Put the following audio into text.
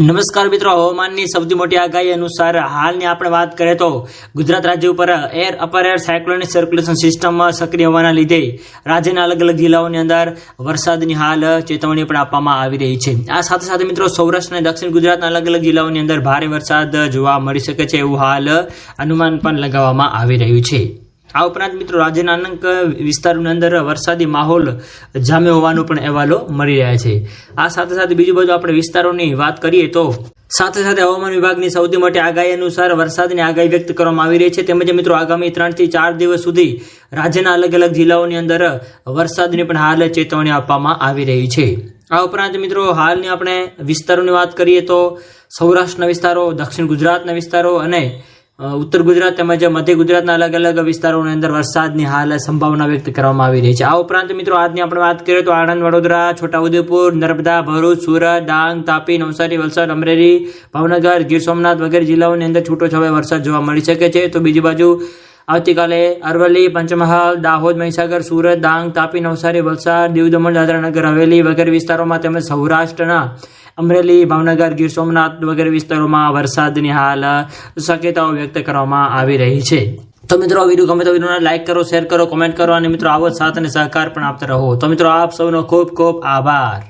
નમસ્કાર મિત્રો, હવામાનની સૌથી મોટી આગાહી અનુસાર હાલની આપણે વાત કરીએ તો ગુજરાત રાજ્ય ઉપર air upper air cyclonic circulation system સક્રિય હોવાના લીધે રાજ્યના અલગ અલગ જિલ્લાઓની અંદર વરસાદની હાલ ચેતવણી પણ આપવામાં આવી રહી છે. આ સાથે સાથે મિત્રો, સૌરાષ્ટ્ર અને દક્ષિણ ગુજરાતના અલગ અલગ જિલ્લાઓની અંદર ભારે વરસાદ જોવા મળી શકે છે એવું હાલ અનુમાન પણ લગાવવામાં આવી રહ્યું છે. આ ઉપરાંત મિત્રો રાજ્યના અનેક વિસ્તારોની અંદર વરસાદી માહોલ જામ્યો હોવાનું પણ અહેવાલો મળી રહ્યા છે. આ સાથે સાથે બીજી બાજુ આપણે વિસ્તારોની વાત કરીએ તો સાથે સાથે હવામાન વિભાગની સૌથી મોટી આગાહી અનુસાર વરસાદની આગાહી વ્યક્ત કરવામાં આવી રહી છે. તેમજ મિત્રો આગામી ત્રણથી ચાર દિવસ સુધી રાજ્યના અલગ અલગ જિલ્લાઓની અંદર વરસાદની પણ હાલ ચેતવણી આપવામાં આવી રહી છે. આ ઉપરાંત મિત્રો હાલની આપણે વિસ્તારોની વાત કરીએ તો સૌરાષ્ટ્રના વિસ્તારો, દક્ષિણ ગુજરાતના વિસ્તારો અને ઉત્તર ગુજરાત તેમજ મધ્ય ગુજરાતના અલગ અલગ વિસ્તારોની અંદર વરસાદની હાલ સંભાવના વ્યક્ત કરવામાં આવી રહી છે. આ ઉપરાંત મિત્રો આજની આપણે વાત કરીએ તો આણંદ, વડોદરા, છોટાઉદેપુર, નર્મદા, ભરૂચ, સુરત, ડાંગ, તાપી, નવસારી, વલસાડ, અમરેલી, ભાવનગર, ગીર સોમનાથ વગેરે જિલ્લાઓની અંદર છૂટોછવાયો વરસાદ જોવા મળી શકે છે. તો બીજી બાજુ આવતીકાલે અરવલ્લી, પંચમહાલ, દાહોદ, મહીસાગર, સુરત, ડાંગ, તાપી, નવસારી, વલસાડ, દીવ દમણ, દાદરાનગર, હવેલી વગેરે વિસ્તારોમાં તેમજ સૌરાષ્ટ્રના અમરેલી, ભાવનગર, ગીર સોમનાથ વગેરે વિસ્તારોમાં વરસાદની હાલ શક્યતાઓ વ્યક્ત કરવામાં આવી રહી છે. તો મિત્રો વીડિયો ગમે તો વિડીયોને લાઈક કરો શેર કરો કોમેન્ટ કરો, અને મિત્રો, આવો સાથ અને સહકાર પણ આપતા રહો. તો મિત્રો, આપ સૌનો ખૂબ ખૂબ આભાર.